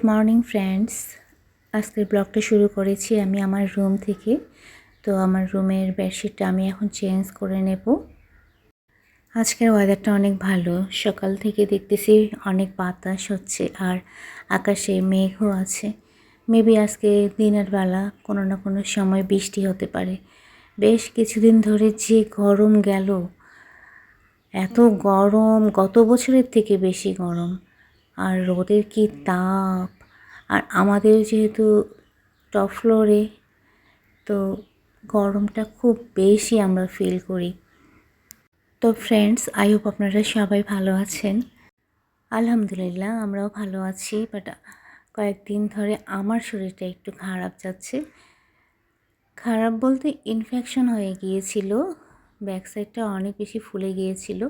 Good morning friends আজকের ব্লগটা শুরু করেছি আমি আমার রুম থেকে। তো আমার রুমের বেডশিটটা আমি এখন চেঞ্জ করে নেব। আজকের ওয়েদারটা অনেক ভালো। সকাল থেকে দেখতেছি অনেক বাতাস হচ্ছে আর আকাশে মেঘও আছে। মেবি আজকে দিনের বেলা কোনো না কোনো সময় বৃষ্টি হতে পারে। বেশ কিছুদিন ধরে যে গরম গেল, এত গরম, গত বছরের থেকে বেশি গরম। আর রোদের কি তাপ? আর আমাদের যেহেতু টপ ফ্লোরে তো গরমটা খুব বেশি আমরা ফিল করি। তো ফ্রেন্ডস আই হোপ আপনারা সবাই ভালো আছেন। আলহামদুলিল্লাহ, আমরাও ভালো আছি বাট কয়েকদিন ধরে আমার শরীরটা একটু খারাপ যাচ্ছে। খারাপ বলতে ইনফেকশন হয়ে গিয়েছিল ব্যাক সাইডটা অনেক বেশি ফুলে গিয়েছিল।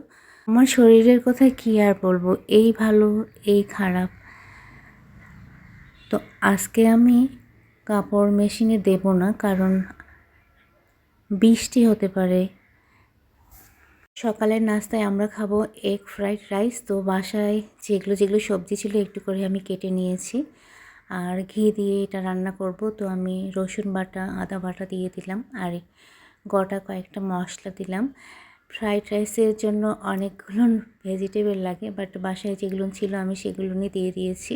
আমার শরীরের কথা কী আর বলব? এই ভালো, এই খারাপ। তো আজকে আমি কাপড় মেশিনে দেব না, কারণ বৃষ্টি হতে পারে। সকালের নাস্তায় আমরা খাব এগ ফ্রাইড রাইস তো বাসায় যেগুলো যেগুলো সবজি ছিল একটু করে আমি কেটে নিয়েছি। আর ঘি দিয়ে এটা রান্না করব। তো আমি রসুন বাটা, আদা বাটা দিয়ে দিলাম। আর গোটা কয়েকটা মশলা দিলাম। ফ্রাইড রাইসের জন্য অনেকগুলো ভেজিটেবল লাগে, বাট বাসায় যেগুলো ছিল আমি সেগুলো নিয়ে দিয়ে দিয়েছি।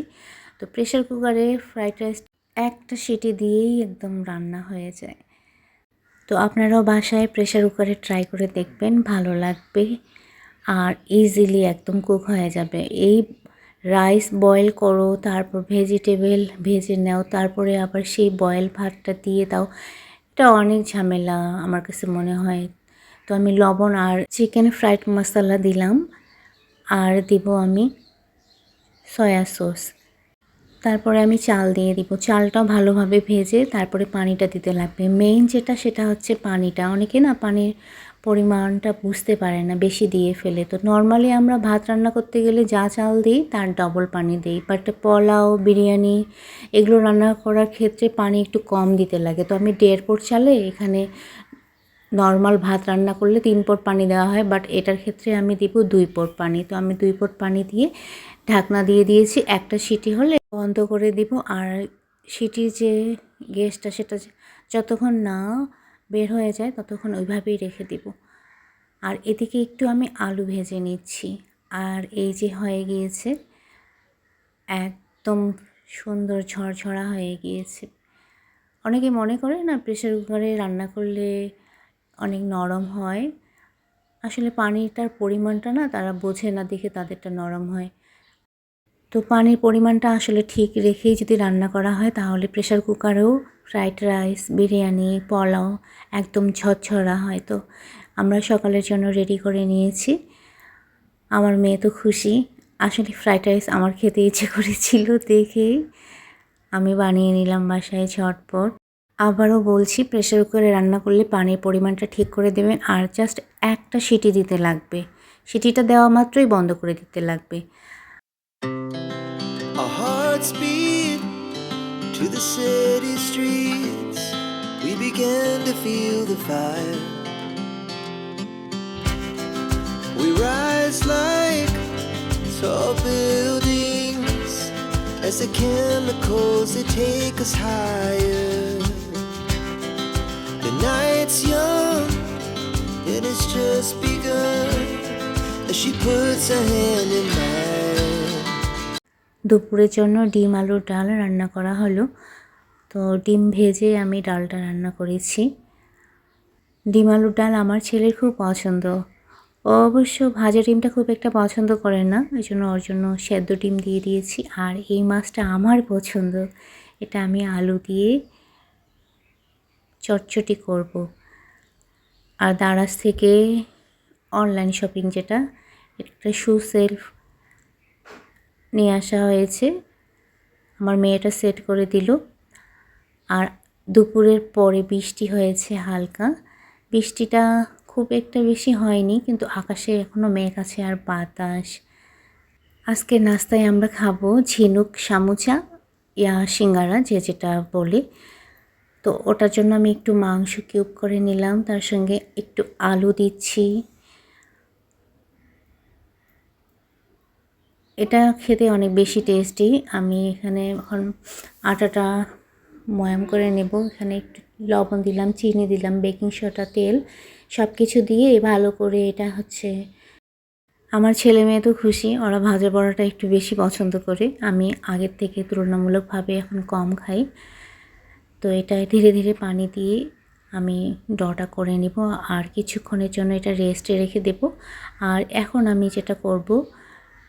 তো প্রেশার কুকারে ফ্রাইড রাইস একটা সিটি দিয়েই একদম রান্না হয়ে যায়। তো আপনারাও বাসায় প্রেশার কুকারে ট্রাই করে দেখবেন, ভালো লাগবে আর ইজিলি একদম কুক হয়ে যাবে। এই রাইস বয়েল করো, তারপর ভেজিটেবল ভেজে নাও, তারপরে আবার সেই বয়েল ভাতটা দিয়ে দাও। এটা অনেক ঝামেলা, আমার কাছে মনে হয়। তো আমি লবণ আর চিকেন ফ্রাইড মশলা দিলাম। আর দিব আমি সয়া সস। তারপরে আমি চাল দিয়ে দিব। চালটাও ভালোভাবে ভেজে তারপরে পানিটা দিতে লাগবে। মেইন যেটা সেটা হচ্ছে পানিটা। অনেকে না পানির পরিমাণটা বুঝতে পারে না, বেশি দিয়ে ফেলে। তো নর্মালি আমরা ভাত রান্না করতে গেলে যা চাল দিই তার ডবল পানি দিই। বাট পোলাও, বিরিয়ানি এগুলো রান্না করার ক্ষেত্রে পানি একটু কম দিতে লাগে। তো আমি দেড় চালে এখানে নর্মাল ভাত রান্না করলে তিন পট পানি দেওয়া হয় বাট এটার ক্ষেত্রে আমি দিব দুই পট পানি। তো আমি দুই পট পানি দিয়ে ঢাকনা দিয়ে দিয়েছি, একটা সিটি হলে বন্ধ করে দিব। আর সিটির যে গ্যাসটা সেটা যতক্ষণ না বের হয়ে যায়, ততক্ষণ ওইভাবেই রেখে দিব। আর এদিকে একটু আমি আলু ভেজে নিচ্ছি। আর এই যে হয়ে গিয়েছে, একদম সুন্দর ঝরঝরা হয়ে গিয়েছে। অনেকে মনে করে না প্রেশার কুকারে রান্না করলে অনেক নরম হয়। আসলে পানিটার পরিমাণটা না তারা বোঝে না দেখে তাদেরটা নরম হয়। তো পানির পরিমাণটা আসলে ঠিক রেখেই যদি রান্না করা হয় তাহলে প্রেশার কুকারেও ফ্রাইড রাইস, বিরিয়ানি, পোলাও একদম ঝরঝরা হয়। তো আমরা সকালের জন্য রেডি করে নিয়েছি। আমার মেয়ে তো খুশি। আসলে ফ্রাইড রাইস আমার খেতে ইচ্ছে করেছিল দেখেই। আমি বানিয়ে নিলাম বাসায় ঝটপট। আবারও বলছি প্রেশার কুকারে রান্না করলে পানির পরিমাণটা ঠিক করে দেবেন আর জাস্ট একটা সিটি দিতে লাগবে। সিটিটা দেওয়া মাত্রই বন্ধ করে দিতে লাগবে। We rise like tall buildings as the chemicals, they take us higher. Night's young, and it's just begun, as she puts her hand in mine. দুপুরের জন্য ডিম, আলুর ডাল রান্না করা হলো। তো ডিম ভেজে আমি ডালটা রান্না করেছি। ডিম, আলুর ডাল আমার ছেলের খুব পছন্দ। ও অবশ্য ভাজা ডিমটা খুব একটা পছন্দ করে না, ওই জন্য ওর জন্য সেদ্ধ ডিম দিয়ে দিয়েছি। আর এই মাছটা আমার পছন্দ। এটা আমি আলু দিয়ে চটচটি করব। আর দারাজ থেকে অনলাইন শপিং যেটা, একটা শু সেলফ নিয়ে আসা হয়েছে। আমার মেয়েটা সেট করে দিল। আর দুপুরের পরে বৃষ্টি হয়েছে হালকা। বৃষ্টিটা খুব একটা বেশি হয়নি, কিন্তু আকাশে এখনও মেঘ আছে আর বাতাস। আজকে নাস্তায় আমরা খাব ঝিনুক সামুচা, ইয়া সিঙ্গারা, যে যেটা বলি। তো ওটার জন্য আমি একটু মাংস কিউব করে নিলাম। তার সঙ্গে একটু আলু দিচ্ছি। এটা খেতে অনেক বেশি টেস্টি আমি এখানে এখন আটাটা ময়াম করে নেব। এখানে একটু লবণ দিলাম, চিনি দিলাম বেকিং সোডা তেল সব কিছু দিয়ে ভালো করে এটা হচ্ছে আমার ছেলে মেয়ে তো খুশি, ওরা ভাজা বড়াটা একটু বেশি পছন্দ করে। আমি আগের থেকে তুলনামূলকভাবে এখন কম খাই। তো এটা ধীরে ধীরে পানি দিয়ে আমি ডটা করে নেব আর কিছুক্ষণের জন্য এটা রেস্টে রেখে দেব। আর এখন আমি যেটা করব,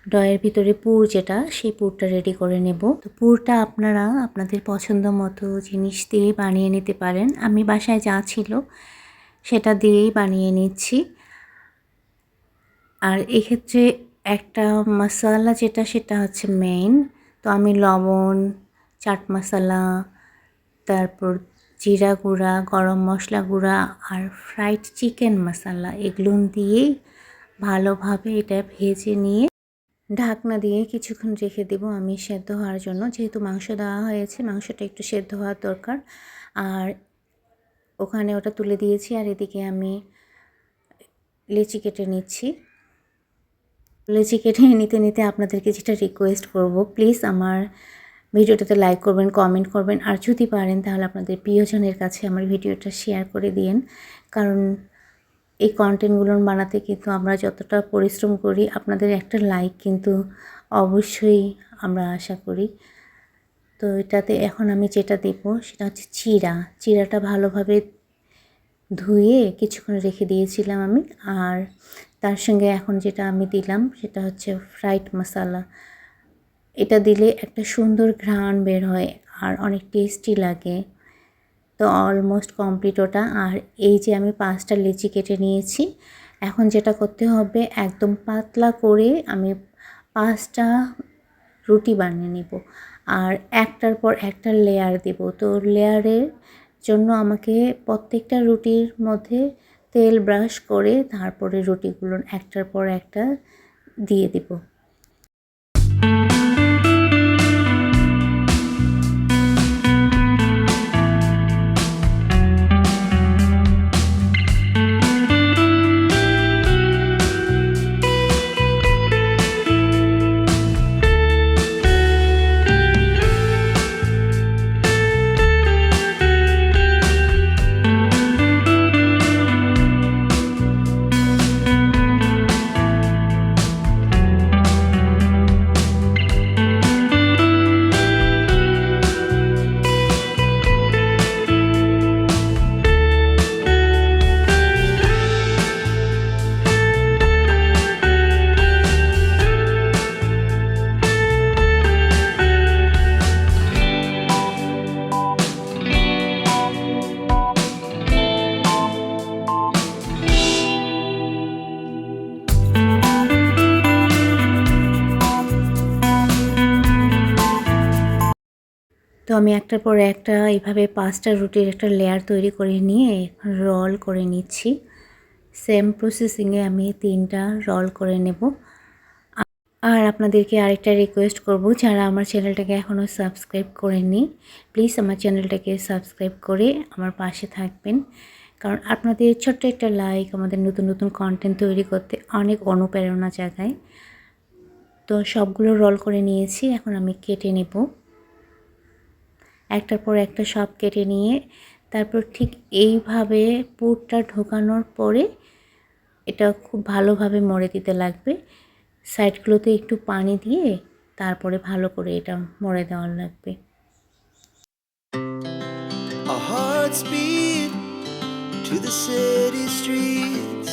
ডয়ের ভিতরে পুর যেটা, সেই পুরটা রেডি করে নেব। তো পুরটা আপনারা আপনাদের পছন্দ মতো জিনিস দিয়ে বানিয়ে নিতে পারেন। আমি বাসায় যা ছিল সেটা দিয়েই বানিয়ে নিচ্ছি। আর এক্ষেত্রে একটা মশলা যেটা, সেটা হচ্ছে মেইন তো আমি লবণ, চাট মশলা তারপর জিরা গুঁড়া, গরম মশলা গুঁড়া আর ফ্রাইড চিকেন মশলা এগুলো দিয়েই ভালোভাবে এটা ভেজে নিয়ে ঢাকনা দিয়ে কিছুক্ষণ রেখে দেব আমি সেদ্ধ হওয়ার জন্য। যেহেতু মাংস দেওয়া হয়েছে, মাংসটা একটু সেদ্ধ হওয়ার দরকার। আর ওখানে ওটা তুলে দিয়েছি আর এদিকে আমি লেচি কেটে নিচ্ছি। লেচি কেটে নিতে নিতে আপনাদেরকে যেটা রিকোয়েস্ট করব প্লিজ আমার ভিডিওটাতে লাইক করবেন কমেন্ট করবেন। আর যদি পারেন, তাহলে আপনাদের প্রিয়জনের কাছে আমার ভিডিওটা শেয়ার করে দিন কারণ এই কন্টেন্টগুলো বানাতে কিন্তু আমরা যতটা পরিশ্রম করি, আপনাদের একটা লাইক কিন্তু অবশ্যই আমরা আশা করি। তো এটাতে এখন আমি যেটা দেব, সেটা হচ্ছে চিরা। চিরাটা ভালোভাবে ধুয়ে কিছুক্ষণ রেখে দিয়েছিলাম আমি। আর তার সঙ্গে এখন যেটা আমি দিলাম, সেটা হচ্ছে ফ্রাইড মশলা এটা দিলে একটা সুন্দর ঘ্রাণ বের হয় আর অনেক টেস্টি লাগে। তো অলমোস্ট কমপ্লিট ওটা। আর এই যে আমি পাঁচটা লিচি কেটে নিয়েছি, এখন যেটা করতে হবে, একদম পাতলা করে আমি পাঁচটা রুটি বানিয়ে নিব। আর একটার পর একটা লেয়ার দেব। তো লেয়ারের জন্য আমাকে প্রত্যেকটা রুটির মধ্যে তেল ব্রাশ করে তারপরে রুটিগুলো একটার পর একটা দিয়ে দেব। তো আমি একটার পর একটা এইভাবে পাঁচটা রুটির একটা লেয়ার তৈরি করে নিয়ে রোল করে নিচ্ছি। সেম প্রসেসিংয়ে আমি তিনটা রোল করে নেব। আর আপনাদেরকে আরেকটা রিকোয়েস্ট করব, যারা আমার চ্যানেলটাকে এখনও সাবস্ক্রাইব করেননি প্লিজ আমার চ্যানেলটাকে সাবস্ক্রাইব করে আমার পাশে থাকবেন। কারণ আপনাদের ছোট্ট একটা লাইক আমাদের নতুন নতুন কন্টেন্ট তৈরি করতে অনেক অনুপ্রেরণা জাগায়। তো সবগুলো রোল করে নিয়েছি, এখন আমি কেটে নেব। একটার পর একটা সব কেটে নিয়ে তারপর ঠিক এইভাবে পুরটা ঢোকানোর পরে এটা খুব ভালোভাবে মরে দিতে লাগবে সাইডগুলোতে একটু পানি দিয়ে তারপরে ভালো করে এটা মরে দেওয়ার লাগবে to the city streets.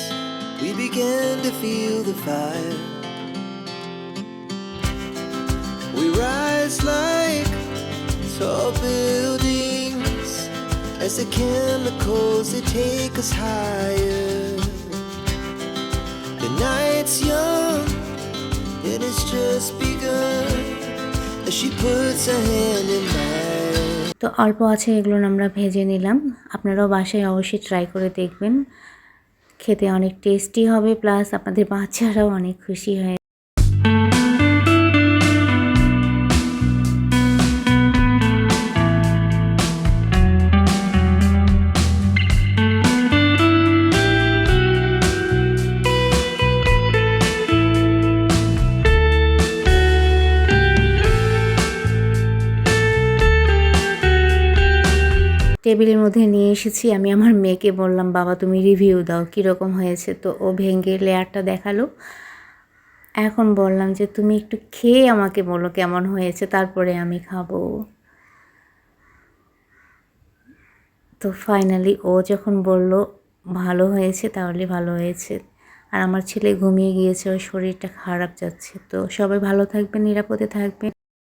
We began to feel the fire. We rise like tall buildings as the chemicals they take us higher. The night's young and it's just begun as she puts her hand in mine. তো অল্প আছে এগুলো আমরা ভেজে নিলাম আপনারাও বাসায় অবশ্যই ট্রাই করে দেখবেন খেতে অনেক টেস্টি হবে প্লাস আপনাদের বাচ্চারাও অনেক খুশি হয় টেবিলের মধ্যে নিয়ে এসেছি। আমি আমার মেয়েকে বললাম, বাবা, তুমি রিভিউ দাও কীরকম হয়েছে? তো ও ভেঙে লেয়ারটা দেখাল। এখন বললাম যে, তুমি একটু খেয়ে আমাকে বলো কেমন হয়েছে, তারপরে আমি খাব। তো ফাইনালি ও যখন বলল, ভালো হয়েছে, তাহলে ভালো হয়েছে। আর আমার ছেলে ঘুমিয়ে গিয়েছে, ওর শরীরটা খারাপ যাচ্ছে। তো সবাই ভালো থাকবেন, নিরাপদে থাকবেন।